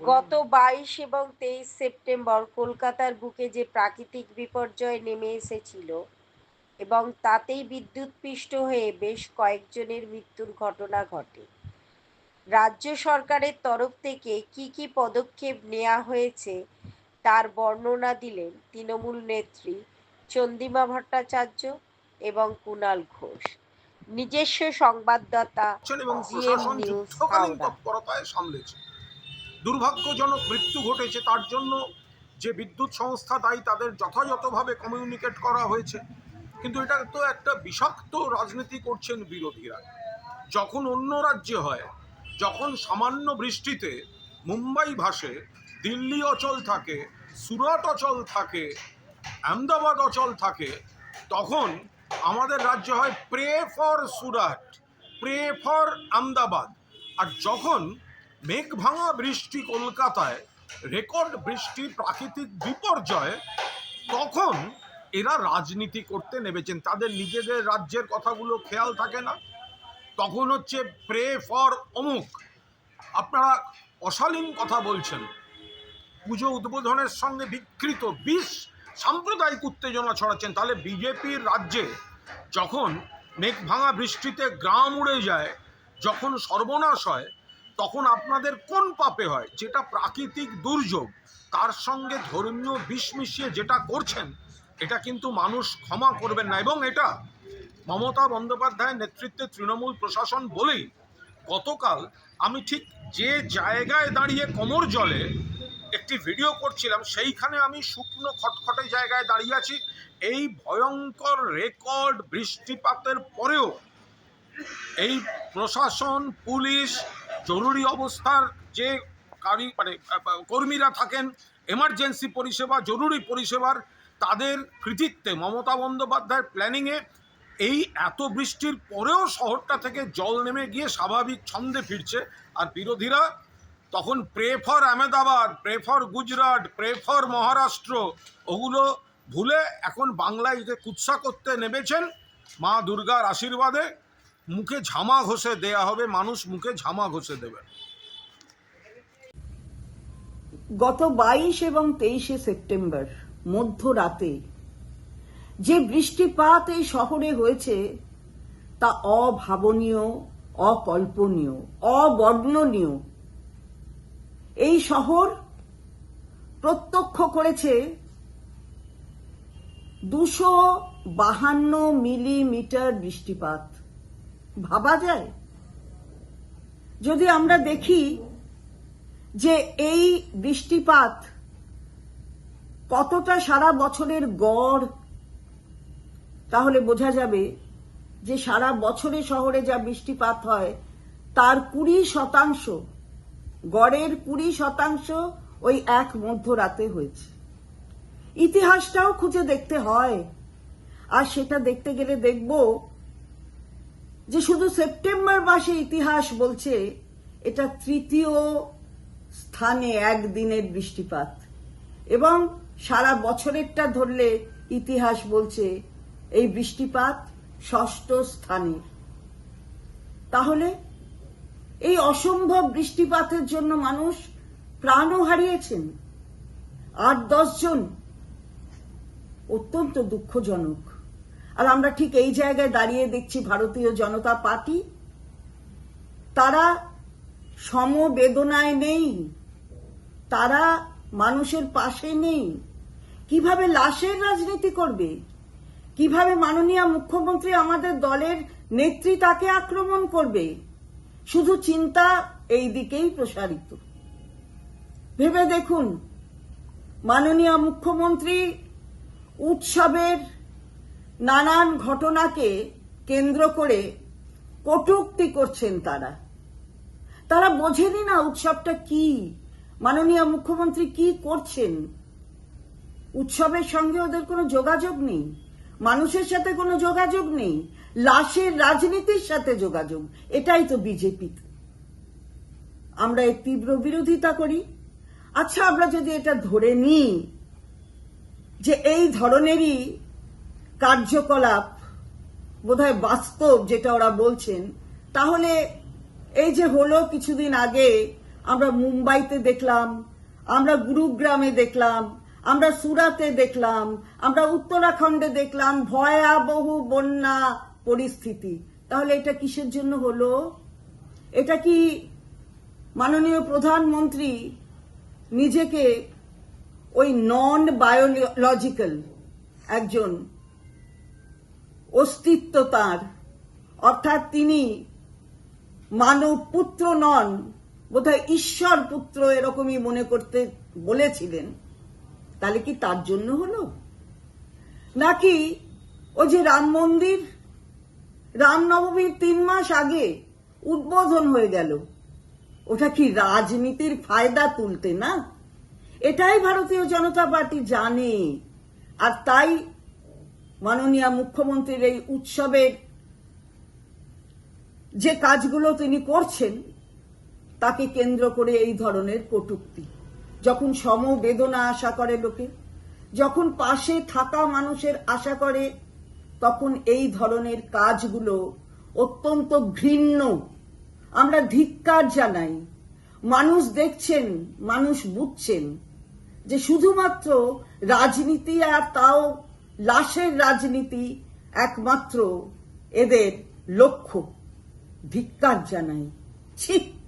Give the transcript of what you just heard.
গত বাইশ এবং তেইশ সেপ্টেম্বর কলকাতার বুকে যে প্রাকৃতিক বিপর্যয় নেমে এসেছিল এবং তাতেই বিদ্যুৎপৃষ্ট হয়ে বেশ কয়েকজনের মৃত্যুর ঘটনা ঘটে। রাজ্য সরকারের তরফ থেকে কি কি পদক্ষেপ নেওয়া হয়েছে তার বর্ণনা দিলেন তৃণমূল নেত্রী চন্দিমা ভট্টাচার্য এবং কুণাল ঘোষ। নিজস্ব সংবাদদাতা এবং জিএম নিউজ সামলেছে। দুর্ভাগ্যজনক মৃত্যু ঘটেছে, তার জন্য যে বিদ্যুৎ সংস্থা দায়ী তাদের যথাযথভাবে কমিউনিকেট করা হয়েছে। কিন্তু এটা তো একটা বিষাক্ত রাজনীতি করছেন বিরোধীরা। যখন অন্য রাজ্যে হয়, যখন সামান্য বৃষ্টিতে মুম্বাই ভাসে, দিল্লি অচল থাকে, সুরাট অচল থাকে, আহমেদাবাদ অচল থাকে, তখন আমাদের রাজ্য হয় pray for Surat pray for Ahmedabad আর যখন মেঘ ভাঙা বৃষ্টি কলকাতায় রেকর্ড বৃষ্টি প্রাকৃতিক বিপর্যয়। তখন এরা রাজনীতি করতে নেমেছেন। তাদের নিজেদের রাজ্যের কথাগুলো খেয়াল থাকে না। তখন হচ্ছে প্রে ফর অমুক। আপনারা অশালীন কথা বলছেন। পুজো উদ্বোধনের সঙ্গে বিকৃত বিষ সাম্প্রদায়িক উত্তেজনা ছড়াচ্ছেন। তাহলে বিজেপির রাজ্যে যখন মেঘ ভাঙা বৃষ্টিতে গ্রাম উড়ে যায়, যখন সর্বনাশ হয় তখন আপনাদের কোন পাপে হয়? যেটা প্রাকৃতিক দুর্যোগ। তার সঙ্গে ধর্মীয় বিষ মিশিয়ে যেটা করছেন, এটা কিন্তু মানুষ ক্ষমা করবেন না। এবং এটা মমতা বন্দ্যোপাধ্যায়ের নেতৃত্বে তৃণমূল প্রশাসন বলেই গতকাল আমি ঠিক যে জায়গায় দাঁড়িয়ে কোমর জলে একটি ভিডিও করছিলাম, সেইখানে আমি শুকনো খটখটে জায়গায় দাঁড়িয়ে আছি। এই ভয়ঙ্কর রেকর্ড বৃষ্টিপাতের পরেও এই প্রশাসন, পুলিশ জরুরি অবস্থার যে কারি মানে কর্মীরা থাকেন এমার্জেন্সি পরিষেবা, জরুরি পরিষেবার, তাদের কৃতিত্বে মমতা বন্দ্যোপাধ্যায়ের প্ল্যানিংয়ে এই এত বৃষ্টির পরেও শহরটা থেকে জল নেমে গিয়ে স্বাভাবিক ছন্দে ফিরছে। আর বিরোধীরা তখন pray for Ahmedabad pray for Gujarat pray for Maharashtra, ওগুলো ভুলে এখন বাংলায় যে কুৎসা করতে নেমেছেন মা দুর্গার আশীর্বাদে মুখে ঝামা ঘষে দেয়া হবে, মানুষ মুখে ঝামা ঘষে দেবে। গত বাইশ এবং তেইশে সেপ্টেম্বর, মধ্যরাতে যে বৃষ্টিপাত এই শহরে হয়েছে, তা অভাবনীয়, অকল্পনীয়, অবর্ণনীয়। এই শহর প্রত্যক্ষ করেছে দুশো বাহান্ন মিলিমিটার বৃষ্টিপাত। ভাবা যায়? যদি আমরা দেখি যে এই বৃষ্টিপাত কতটা সারা বছরের গড়, তাহলে বোঝা যাবে যে সারা বছরে শহরে যা বৃষ্টিপাত হয়, তার কুড়ি শতাংশ, গড়ের কুড়ি শতাংশ ওই এক মধ্যরাতে হয়েছে। ইতিহাসটাও খুঁজে দেখতে হয়। আর সেটা দেখতে গেলে দেখব যে শুধু সেপ্টেম্বর মাসে ইতিহাস বলছে, এটা তৃতীয় স্থানে একদিনের বৃষ্টিপাত। এবং সারা বছরেরটা ধরলে ইতিহাস বলছে, এই বৃষ্টিপাত ষষ্ঠ স্থানে। তাহলে এই অসম্ভব বৃষ্টিপাতের জন্য মানুষ প্রাণও হারিয়েছেন। আট দশ জন অত্যন্ত দুঃখজনক। আর আমরা ঠিক এই জায়গায় দাঁড়িয়ে দেখছি ভারতীয় জনতা পার্টি। তারা সমবেদনায় নেই, তারা মানুষের পাশে নেই। কীভাবে লাশের রাজনীতি করবে? কীভাবে মাননীয় মুখ্যমন্ত্রী আমাদের দলের নেত্রী তাকে আক্রমণ করবে? শুধু চিন্তা এই দিকেই প্রসারিত। ভেবে দেখুন, মাননীয় মুখ্যমন্ত্রী উৎসবের নানান ঘটনাকে কেন্দ্র করে কটুক্তি করছেন তারা। তারা বোঝেনি না উৎসবটা কি। মাননীয় মুখ্যমন্ত্রী কি করছেন। উৎসবের সঙ্গে ওদের কোনো যোগাযোগ নেই। মানুষের সাথে কোনো যোগাযোগ নেই। লাশের রাজনীতির সাথে যোগাযোগ। এটাই তো বিজেপি। আমরা এর তীব্র বিরোধিতা করি। আচ্ছা আমরা যদি এটা ধরে নিই যে এই ধরনেরই কার্যকলাপ বোধহয় বাস্তব যেটা ওরা বলছেন, তাহলে এই যে হলো কিছুদিন আগে, আমরা মুম্বাইতে দেখলাম, আমরা গুরুগ্রামে দেখলাম, আমরা সুরাতে দেখলাম, আমরা উত্তরাখণ্ডে দেখলাম, ভয়াবহ বন্যা পরিস্থিতি। তাহলে এটা কিসের জন্য হলো? এটা কি মাননীয় প্রধানমন্ত্রী নিজেকে ওই নন বায়োলজিক্যাল একজন অস্তিত্ব তার অর্থাৎ তিনি মানব পুত্র নন, বোধহয় ঈশ্বর পুত্র এরকমই মনে করতে বলেছিলেন। তাহলে কি তার জন্য হলো? নাকি ও যে রাম মন্দির রামনবমীর তিন মাস আগে উদ্বোধন হয়ে গেল, ওটা কি রাজনীতির ফায়দা তুলতে না? এটাই ভারতীয় জনতা পার্টি জানে, আর তাই মাননীয় মুখ্যমন্ত্রীর এই উৎসবের যে কাজগুলো তিনি করছেন, তাকে কেন্দ্র করে এই ধরনের কটুক্তি। যখন সমবেদনা আশা করে লোকে, যখন পাশে থাকা মানুষের আশা করে, তখন এই ধরনের কাজগুলো অত্যন্ত ঘৃণ্য। আমরা ধিক্কার জানাই। মানুষ দেখছেন, মানুষ বুঝছেন যে শুধুমাত্র রাজনীতি আর তাও লাশের রাজনীতি একমাত্র এদের লক্ষ্য ধিক্কার জানাই। ছি!